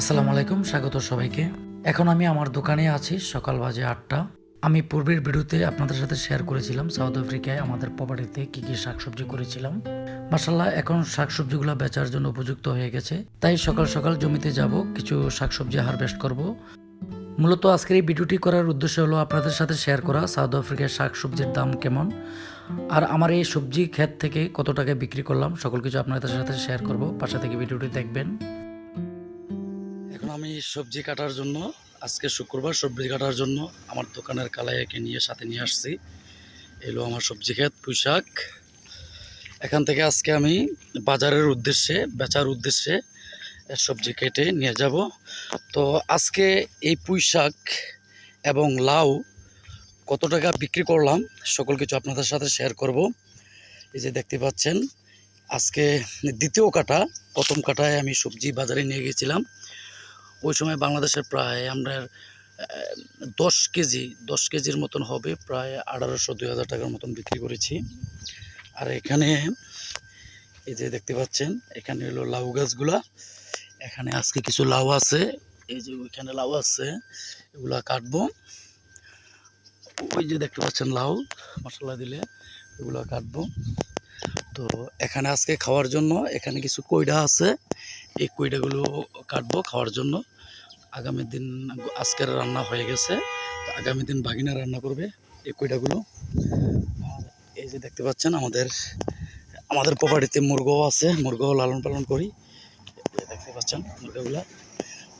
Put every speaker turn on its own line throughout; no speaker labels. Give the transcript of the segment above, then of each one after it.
আসসালামু আলাইকুম, স্বাগত সবাইকে। এখন আমি আমার দোকানে আছি, সকাল বাজে আটটা। আমি পূর্বের ভিডিওতে আপনাদের সাথে শেয়ার করেছিলাম সাউথ আফ্রিকায় আমাদের প্রপার্টিতে কি কি শাকসবজি করেছিলাম। মাসাল্লাহ এখন শাকসবজিগুলো বেচার জন্য উপযুক্ত হয়ে গেছে। তাই সকাল সকাল জমিতে যাব, কিছু শাকসবজি হারভেস্ট করব। মূলত আজকের এই ভিডিওটি করার উদ্দেশ্য হলো আপনাদের সাথে শেয়ার করা সাউথ আফ্রিকার শাকসবজির দাম কেমন, আর আমার এই সবজি ক্ষেত থেকে কত টাকায় বিক্রি করলাম, সকল কিছু আপনাদের সাথে শেয়ার করব। পাশা থেকে ভিডিওটি দেখবেন। আমি সবজি কাটার জন্য, আজকে শুক্রবার সবজি কাটার জন্য আমার দোকানের কালাইয়াকে নিয়ে সাথে নিয়ে আসছি। এলো আমার সবজি ক্ষেত পুঁইশাক এখান থেকে আজকে আমি বাজারের উদ্দেশ্যে, বেচার উদ্দেশ্যে সবজি কেটে নিয়ে যাব। তো আজকে এই পুঁইশাক এবং লাউ কত টাকা বিক্রি করলাম, সকল কিছু আপনাদের সাথে শেয়ার করব। এই যে দেখতে পাচ্ছেন, আজকে দ্বিতীয় কাটা, প্রথম কাটায় আমি সবজি বাজারে নিয়ে গেছিলাম। ওই সময় বাংলাদেশের প্রায় আমরা দশ কেজি, দশ কেজির মতন হবে, প্রায় আঠারোশো, দুই হাজার টাকার মতন বিক্রি করেছি। আর এখানে, এই যে দেখতে পাচ্ছেন, এখানে হলো লাউ গাছগুলা। এখানে আজকে কিছু লাউ আছে, এই যে ওইখানে লাউ আছে, এগুলা কাটবো। ওই যে দেখতে পাচ্ছেন লাউ, মশলা দিলে এগুলো কাটবো। তো এখানে আজকে খাওয়ার জন্য এখানে কিছু কইডা আছে, এই কইডাগুলো কাটবো খাওয়ার জন্য। আগামী দিন আজকের রান্না হয়ে গেছে। তো আগামী দিন বাগিনা রান্না করবে এই কইডাগুলো আর এই যে দেখতে পাচ্ছেন আমাদের আমাদের প্রপার্টিতে মুরগাও আছে, মুরগাও লালন পালন করি। দেখতে পাচ্ছেন মুরগাগুলা।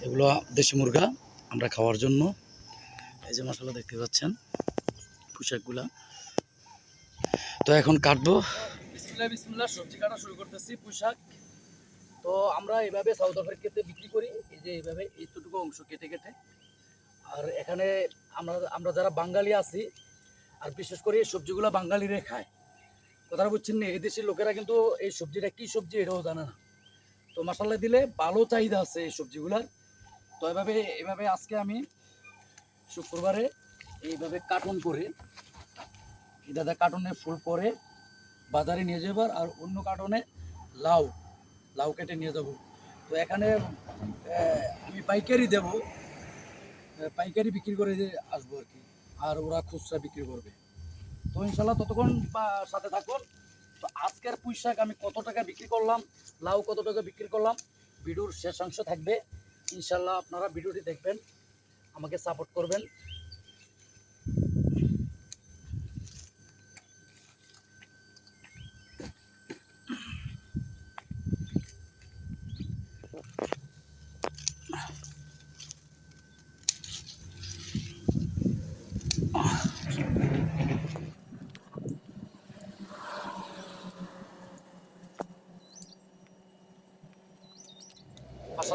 এগুলো দেশি মুরগা, আমরা খাওয়ার জন্য। এই যে মশলা দেখতে পাচ্ছেন, পোশাকগুলা। তো এখন কাটবো। বিসমিল্লাহ বিসমিল্লাহ, সবজি কাটা শুরু করতেছি, পোশাক। তো আমরা এভাবে সাউথ আফ্রিকাতে বিক্রি করি। এই যে এইভাবে এইটুকু অংশ কেটে কেটে। আর এখানে আমরা আমরা যারা বাঙালি আছি, আর বিশেষ করে এই সবজিগুলো বাঙালিরে খায়, কথাটা বুঝছেন না? এই দেশের লোকেরা কিন্তু এই সবজিটা কী সবজি এটাও জানে না। তো মশলা দিলে ভালো চাহিদা আছে এই সবজিগুলার। তো এভাবে এভাবে আজকে আমি শুক্রবারে এইভাবে কার্টুন করে দাদা কার্টুনে ফুল পরে বাজারে নিয়ে যাবার, আর অন্য কার্টুনে লাউ। লাউ কেটে নিয়ে যাব। তো এখানে আমি পাইকারি দেব। পাইকারি বিক্রি করে আসব আর কি। আর ওরা খুচরা বিক্রি করবে। তো ইনশাল্লাহ ততক্ষণ সাথে থাকুন। তো আজকের পুঁই শাক আমি কত টাকা বিক্রি করলাম, লাউ কত টাকা বিক্রি করলাম, ভিডিওর শেষ অংশ থাকবে। ইনশাল্লাহ আপনারা ভিডিওটি দেখবেন, আমাকে সাপোর্ট করবেন।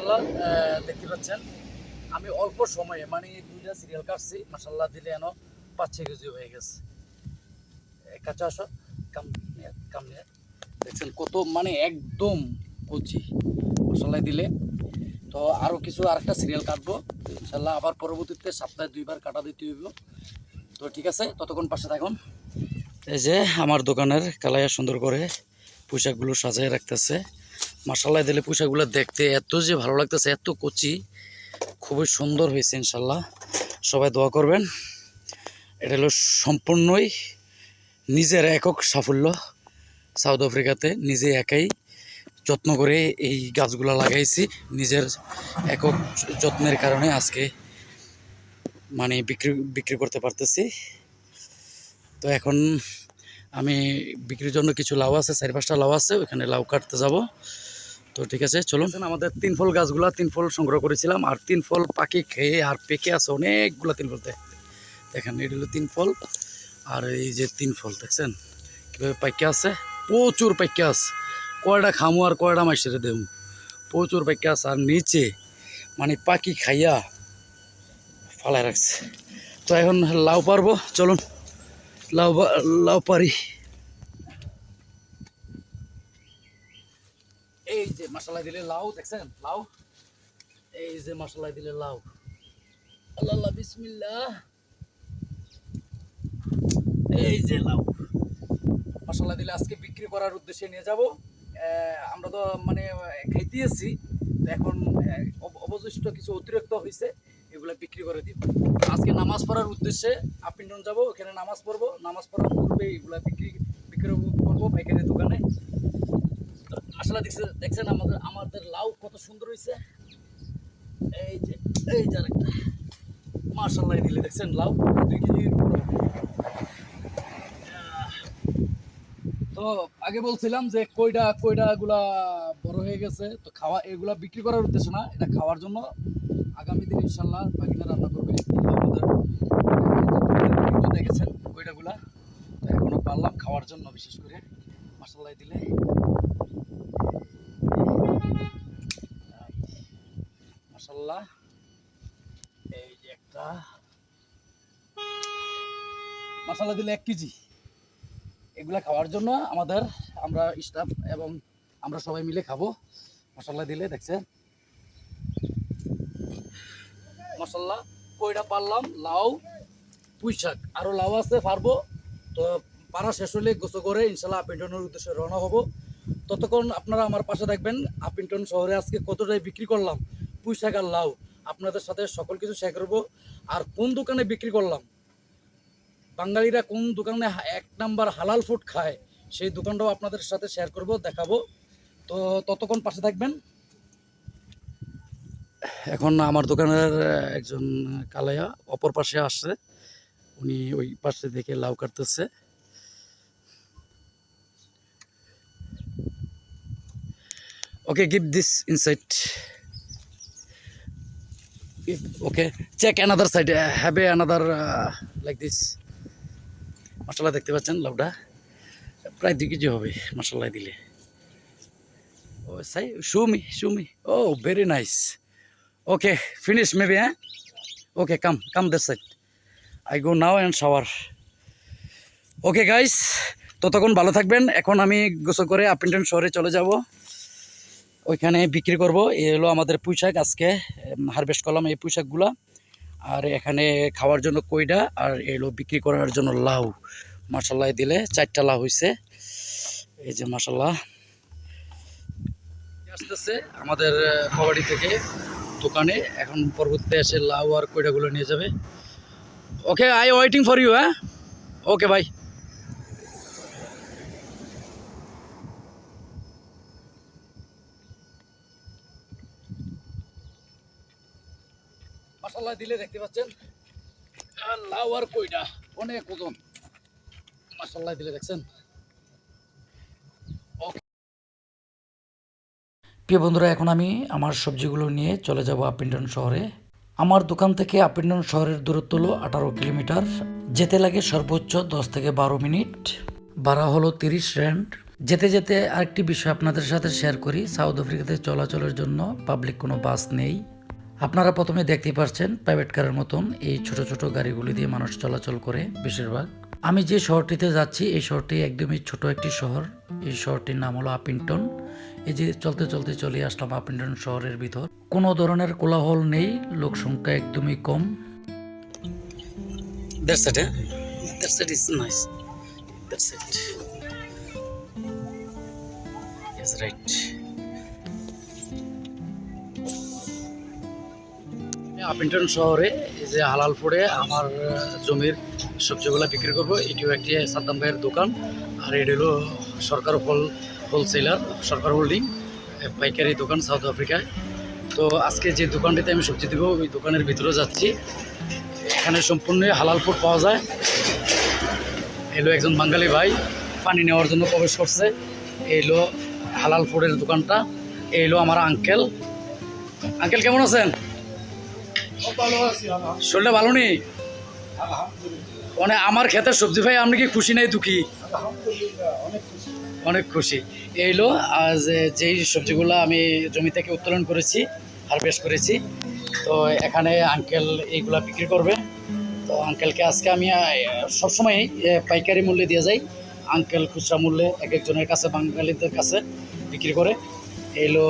মাসাল্লাহ দেখতে পাচ্ছেন, আমি অল্প সময়ে মানে দুইটা সিরিয়াল কাটছি মাসাল্লাহ দিলে এন পাঁচ ছয় কেজি হয়ে গেছে। কাঁচা আসো, কাম কাম দেখছেন কত মানে একদম কচি মশলাই দিলে। তো আরও কিছু আরেকটা সিরিয়াল কাটবো ইনশাল্লাহ আবার পরবর্তীতে সপ্তাহে দুইবার কাটা দিতে হইব। তো ঠিক আছে, ততক্ষণ পাশে থাকুন। এই যে আমার দোকানের কালাইয়া সুন্দর করে পোশাকগুলো সাজিয়ে রাখতেছে। মাসাল্লাহ দিলে পোশাকগুলো দেখতে এত যে ভালো লাগতেছে, এত কচি। খুবই সুন্দর হয়েছে ইনশাল্লাহ সবাই দোয়া করবেন। এটা হলো সম্পূর্ণই নিজের একক সাফল্য। সাউথ আফ্রিকাতে নিজে একাই যত্ন করে এই গাছগুলো লাগাইছি। নিজের একক যত্নের কারণে আজকে মানে বিক্রি বিক্রি করতে পারতেছি। তো এখন আমি বিক্রির জন্য কিছু লাউ আছে, চারি পাঁচটা লাউ আছে, ওইখানে লাউ কাটতে যাব। তো ঠিক আছে, চলুন। আমাদের তিন ফল গাছগুলা, তিন ফল সংগ্রহ করেছিলাম, আর তিন ফল পাখি খেয়ে আর পেকে আছে অনেকগুলো তিন ফল দেখ- দেখেন, এটা হলো তিন ফল, আর এই যে তিন ফল, দেখছেন? কীভাবে পাইকে আছে? প্রচুর পাইকে আছে। কয়টা খামু আর কয়টা মাইসেরে দেবো প্রচুর পাইকে আছে, আর নিচে মানে পাখি খাইয়া ফালাই রাখছে। তো এখন লাউ পারব, চলুন। এই যে মশলা দিলে লাউ, দেখছেন? লাউ? এই যে মশলা দিলে লাউ। আল্লাহ, বিসমিল্লাহ। এই যে লাউ। মশলা দিলে আজকে বিক্রি করার উদ্দেশ্যে নিয়ে যাব। আমরা তো মানে তো এখন অবশিষ্ট কিছু অতিরিক্ত হয়েছে এগুলো বিক্রি করে দিব। আজকে নামাজ পড়ার উদ্দেশ্যে আপিন্ডন যাব ওখানে নামাজ পড়ব। নামাজ পড়ার পূর্বে এগুলো বিক্রি বিক্রি করব পাইকারি দোকানে। আসলে দেখছে দেখছেন আমাদের আমাদের লাউ কত সুন্দর হয়েছে এই যে এই যে আরেকটা। মার্শাল্লাহ দিলে দেখছেন লাউ। দুই কেজির তো আগে বলছিলাম যে কইডা কইডা গুলা বড় হয়ে গেছে। তো খাওয়া এগুলা বিক্রি করার উদ্দেশ্য না, এটা খাওয়ার জন্য আগামী দিন ইনশাল্লাহ বাকিটা রান্না করবে। আমাদের যে দেখেছেন কইডা গুলা তো এখনও পারলাম খাওয়ার জন্য বিশেষ করে। মশলা দিলে। মশাল্লা এই যে একটা। মশলা দিলে এক কেজি। এগুলা খাওয়ার জন্য আমাদের আমরা স্টাফ এবং আমরা সবাই মিলে খাব। মশলা দিলে দেখছেন। মশলা কইটা পারলাম, লাউ পুঁই শাক আরও লাউ আছে, পারব। তো পারা শেষ হলে গোসো করে ইনশাল্লাহ আপিন্টনের উদ্দেশ্যে রওনা হব। ততক্ষণ আপনারা আমার পাশে থাকবেন। আপিন্টন শহরে আজকে কতটাই বিক্রি করলাম? পুঁই শাক আর লাউ। আপনাদের সাথে সকল কিছু শেয়ার করব। আর কোন দোকানে বিক্রি করলাম? বাঙালিরা কোন দোকানে এক নাম্বার হালাল ফুড খায়, সেই দোকানটাও আপনাদের সাথে শেয়ার করব, দেখাবো। তো ততক্ষণ পাশে থাকবেন। এখন আমার দোকানের একজন কালাইয়া অপর পাশে আসছে। উনি ওই পাশে দেখে লাউ কাটতেছে। Okay give this insight okay check another side have a another like this মশলা দেখতে পাচ্ছেন লাউডা প্রায় দুই কেজি হবে মশলা দিলে। ও সাই সুমি সুমি ও very nice okay finish maybe হ্যাঁ okay come come this side I go now and shower okay guys ততক্ষণ ভালো থাকবেন। এখন আমি গোসল করে আপিনটন শহরে চলে যাব। ওইখানে বিক্রি করব। এই হলো আমাদের পুঁইশাক আজকে। হারভেস্ট করলাম এই পুঁইশাকগুলা। আর এখানে খাওয়ার জন্য কইডা। আর এলো বিক্রি করার জন্য লাউ। মশাল্লায় দিলে চারটা লাউ হয়েছে এই যে মশাল্লা আসতেছে আমাদের কবাডি থেকে দোকানে। এখন পরবর্তীতে এসে লাউ আর কইডাগুলো নিয়ে যাবে। Okay I waiting for you হ্যাঁ ওকে ভাই মশাল্লা দিলে দেখতে পাচ্ছেন? লাউ আর কইটা অনেক ওজন। মশাল্লা দিলে দেখছেন?
প্রিয় বন্ধুরা, এখন আমি আমার সবজিগুলো নিয়ে চলে যাব আপিন্টন শহরে। আমার দোকান থেকে আপিন্ডন শহরের দূরত্ব হলো আঠারো কিলোমিটার। যেতে লাগে সর্বোচ্চ দশ থেকে বারো মিনিট। ভাড়া হলো তিরিশ র্যান্ড যেতে যেতে আরেকটি বিষয় আপনাদের সাথে শেয়ার করি। সাউথ আফ্রিকাতে চলাচলের জন্য পাবলিক কোনো বাস নেই। আপনারা প্রথমে দেখতে পাচ্ছেন প্রাইভেট কারের মতন এই ছোট ছোট গাড়িগুলি দিয়ে মানুষ চলাচল করে বেশিরভাগ। আমি যে শহরটিতে যাচ্ছি এই শহরটি একদমই ছোট একটি শহর এই শহরটির নাম হলো আপিন্টন এই যে চলতে চলতে চলে আসলাম আপিন্টন শহরের ভিতর কোনো ধরনের কোলাহল নেই লোক সংখ্যা একদমই কম
That's it, eh? That's it is nice. That's it. Yes, right. আপিন্টন শহরে এই যে হালাল ফুডে আমার জমির সবজিগুলো বিক্রি করব। এটিও একটি সাদ্দাম ভাইয়ের দোকান। আর এটি হলো Sarkar whole wholesaler Sarkar holding পাইকারি দোকান সাউথ আফ্রিকায় তো আজকে যে দোকানটিতে আমি সবজি দেবো ওই দোকানের ভিতরে যাচ্ছি। এখানে সম্পূর্ণ হালাল ফুড পাওয়া যায়। এলো একজন বাঙালি ভাই পানি নেওয়ার জন্য প্রবেশ করছে। এলো হালাল ফুডের দোকানটা। এলো আমার আঙ্কেল আঙ্কেল কেমন আছেন? শরীরটা ভালো নেই? মানে আমার ক্ষেতের সবজি ভাই আপনি কি খুশি নাই দুঃখী? অনেক খুশি। এইলো আজ যেই সবজিগুলো আমি জমি থেকে উত্তোলন করেছি হারভেস্ট করেছি। তো এখানে আঙ্কেল এইগুলা বিক্রি করবে। তো আঙ্কেলকে আজকে আমি সবসময় পাইকারি মূল্যে দিয়ে যাই। আঙ্কেল খুচরা মূল্যে এক একজনের কাছে বাঙালিদের কাছে বিক্রি করে। এলো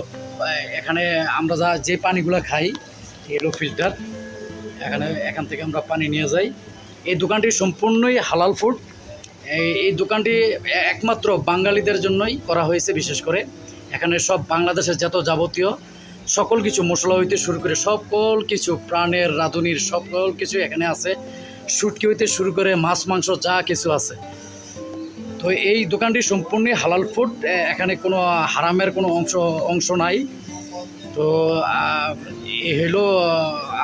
আহ, এখানে আমরা যা যে পানিগুলো খাই এলো ফিল্টার এখানে এখান থেকে আমরা পানি নিয়ে যাই। এই দোকানটি সম্পূর্ণই হালাল ফুড এই দোকানটি একমাত্র বাঙালিদের জন্যই করা হয়েছে বিশেষ করে। এখানে সব বাংলাদেশের যত যাবতীয় সকল কিছু মশলা হইতে শুরু করে সকল কিছু প্রাণের রাঁধুনির সকল কিছু এখানে আছে। শুটকি হইতে শুরু করে মাছ, মাংস, যা কিছু আছে। তো এই দোকানটি সম্পূর্ণই হালাল ফুড এখানে কোনো হারামের কোনো অংশ অংশ নাই। তো এই হলো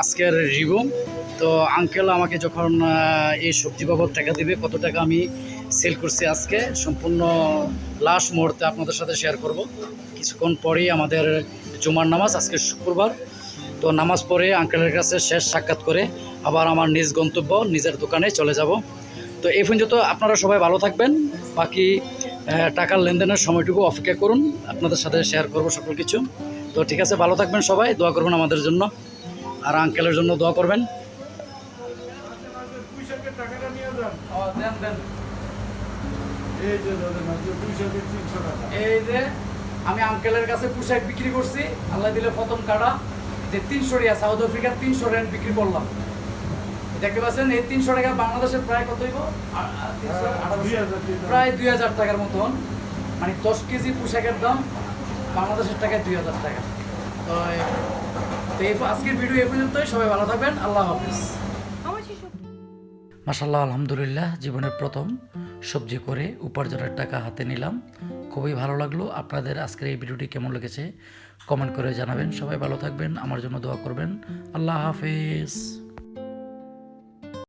আজকের রিভিউ তো আঙ্কেল আমাকে যখন এই সবজি বাবদ টাকা দিবে, কত টাকা আমি সেল করছি আজকে, সম্পূর্ণ লাস্ট মুহূর্তে আপনাদের সাথে শেয়ার করব। কিছুক্ষণ পরেই আমাদের জুমার নামাজ, আজকে শুক্রবার। তো নামাজ পড়ে আঙ্কেলের কাছে শেষ সাক্ষাৎ করে আবার আমার নিজ গন্তব্য, নিজের দোকানে চলে যাব। তো এই পর্যন্ত আপনারা সবাই ভালো থাকবেন। বাকি টাকার লেনদেনের সময়টুকু অপেক্ষা করুন। আপনাদের সাথে শেয়ার করব সকল কিছু। তো ঠিক আছে, ভালো থাকবেন সবাই, দোয়া করবেন আমাদের জন্য। আর আঙ্কেলের জন্য দোয়া করবেন। দেন দেন।
এই যে
এই যে আমি আঙ্কেলের কাছে পোশাক বিক্রি করছি আল্লাহ দিলে প্রথম কাটা। যে তিনশো রিয়া সাউথ আফ্রিকার তিনশো রেন বিক্রি করলাম। দেখতে পাচ্ছেন এই তিনশো টাকা বাংলাদেশের প্রায় কত হইব। প্রায় দুই হাজার টাকার মতন। মানে দশ কেজি পোশাকের দাম বাংলাদেশের টাকায় দুই হাজার টাকা। তো এই- আজকের ভিডিও এই পর্যন্তই। সবাই ভালো থাকবেন। আল্লাহ হাফিজ।
মাসাল্লাহ আলহামদুলিল্লাহ, জীবনের প্রথম সবজি করে উপার্জনের টাকা হাতে নিলাম। খুবই ভালো লাগল। আপনাদের আজকের এই ভিডিওটি কেমন লেগেছে? কমেন্ট করে জানাবেন। সবাই ভালো থাকবেন, আমার জন্য দোয়া করবেন। আল্লাহ হাফেজ।